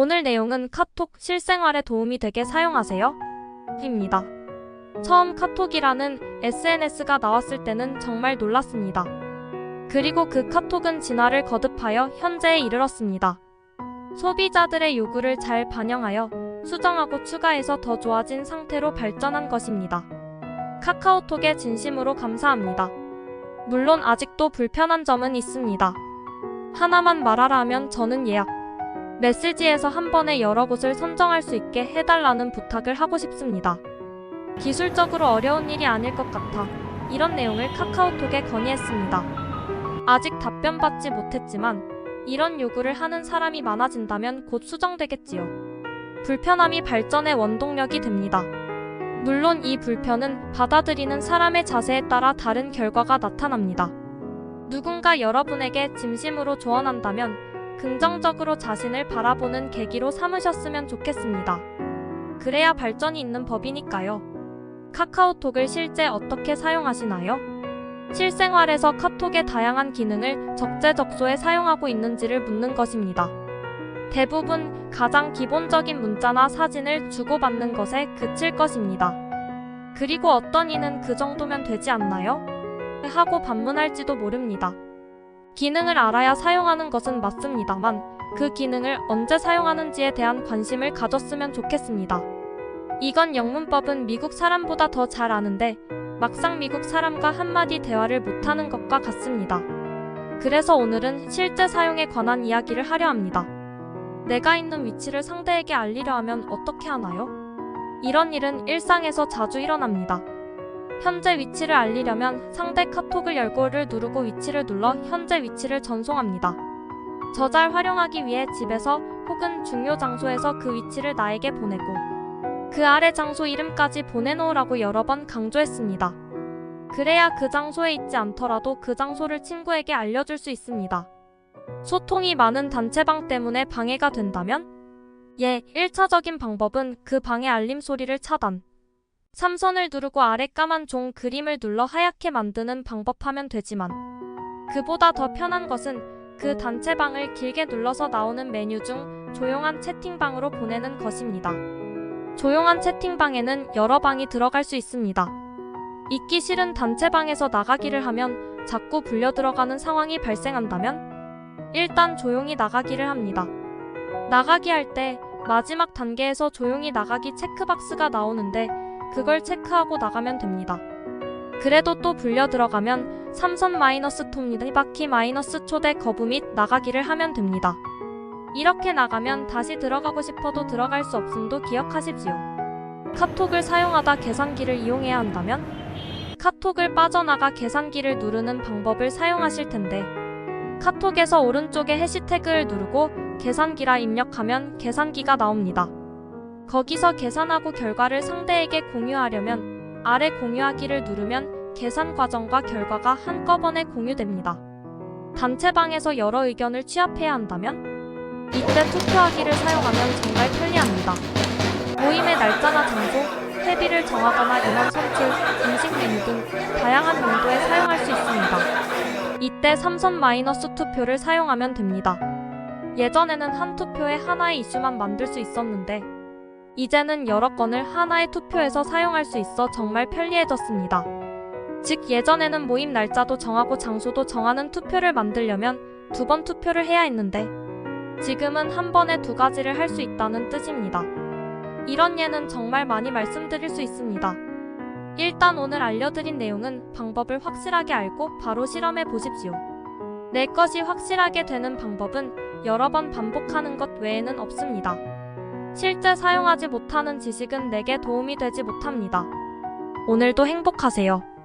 오늘 내용은 카톡 실생활에 도움이 되게 사용하세요. 입니다. 처음 카톡이라는 SNS가 나왔을 때는 정말 놀랐습니다. 그리고 그 카톡은 진화를 거듭하여 현재에 이르렀습니다. 소비자들의 요구를 잘 반영하여 수정하고 추가해서 더 좋아진 상태로 발전한 것입니다. 카카오톡에 진심으로 감사합니다. 물론 아직도 불편한 점은 있습니다. 하나만 말하라 하면 저는 예약. 메시지에서 한 번에 여러 곳을 선정할 수 있게 해달라는 부탁을 하고 싶습니다. 기술적으로 어려운 일이 아닐 것 같아 이런 내용을 카카오톡에 건의했습니다. 아직 답변 받지 못했지만 이런 요구를 하는 사람이 많아진다면 곧 수정되겠지요. 불편함이 발전의 원동력이 됩니다. 물론 이 불편은 받아들이는 사람의 자세에 따라 다른 결과가 나타납니다. 누군가 여러분에게 진심으로 조언한다면 긍정적으로 자신을 바라보는 계기로 삼으셨으면 좋겠습니다. 그래야 발전이 있는 법이니까요. 카카오톡을 실제 어떻게 사용하시나요? 실생활에서 카톡의 다양한 기능을 적재적소에 사용하고 있는지를 묻는 것입니다. 대부분 가장 기본적인 문자나 사진을 주고받는 것에 그칠 것입니다. 그리고 어떤 이는 그 정도면 되지 않나요? 하고 반문할지도 모릅니다. 기능을 알아야 사용하는 것은 맞습니다만 그 기능을 언제 사용하는지에 대한 관심을 가졌으면 좋겠습니다. 이건 영문법은 미국 사람보다 더 잘 아는데 막상 미국 사람과 한마디 대화를 못하는 것과 같습니다. 그래서 오늘은 실제 사용에 관한 이야기를 하려 합니다. 내가 있는 위치를 상대에게 알리려 하면 어떻게 하나요? 이런 일은 일상에서 자주 일어납니다. 현재 위치를 알리려면 상대 카톡을 열고를 누르고 위치를 눌러 현재 위치를 전송합니다. 저잘 활용하기 위해 집에서 혹은 중요 장소에서 그 위치를 나에게 보내고 그 아래 장소 이름까지 보내놓으라고 여러 번 강조했습니다. 그래야 그 장소에 있지 않더라도 그 장소를 친구에게 알려줄 수 있습니다. 소통이 많은 단체방 때문에 방해가 된다면? 예, 1차적인 방법은 그 방해 알림 소리를 차단. 삼선을 누르고 아래 까만 종 그림을 눌러 하얗게 만드는 방법 하면 되지만 그보다 더 편한 것은 그 단체방을 길게 눌러서 나오는 메뉴 중 조용한 채팅방으로 보내는 것입니다. 조용한 채팅방에는 여러 방이 들어갈 수 있습니다. 있기 싫은 단체방에서 나가기를 하면 자꾸 불려 들어가는 상황이 발생한다면 일단 조용히 나가기를 합니다. 나가기 할 때 마지막 단계에서 조용히 나가기 체크박스가 나오는데 그걸 체크하고 나가면 됩니다. 그래도 또 불려 들어가면 삼선 마이너스 톱니다 바퀴 마이너스 초대 거부 및 나가기를 하면 됩니다. 이렇게 나가면 다시 들어가고 싶어도 들어갈 수 없음도 기억하십시오. 카톡을 사용하다 계산기를 이용해야 한다면 카톡을 빠져나가 계산기를 누르는 방법을 사용하실 텐데 카톡에서 오른쪽에 해시태그를 누르고 계산기라 입력하면 계산기가 나옵니다. 거기서 계산하고 결과를 상대에게 공유하려면 아래 공유하기를 누르면 계산 과정과 결과가 한꺼번에 공유됩니다. 단체방에서 여러 의견을 취합해야 한다면 이때 투표하기를 사용하면 정말 편리합니다. 모임의 날짜나 장소, 회비를 정하거나 인원 선출, 음식 메뉴 등 다양한 용도에 사용할 수 있습니다. 이때 삼선 마이너스 투표를 사용하면 됩니다. 예전에는 한 투표에 하나의 이슈만 만들 수 있었는데 이제는 여러 건을 하나의 투표에서 사용할 수 있어 정말 편리해졌습니다. 즉 예전에는 모임 날짜도 정하고 장소도 정하는 투표를 만들려면 두 번 투표를 해야 했는데 지금은 한 번에 두 가지를 할 수 있다는 뜻입니다. 이런 예는 정말 많이 말씀드릴 수 있습니다. 일단 오늘 알려드린 내용은 방법을 확실하게 알고 바로 실험해 보십시오. 내 것이 확실하게 되는 방법은 여러 번 반복하는 것 외에는 없습니다. 실제 사용하지 못하는 지식은 내게 도움이 되지 못합니다. 오늘도 행복하세요.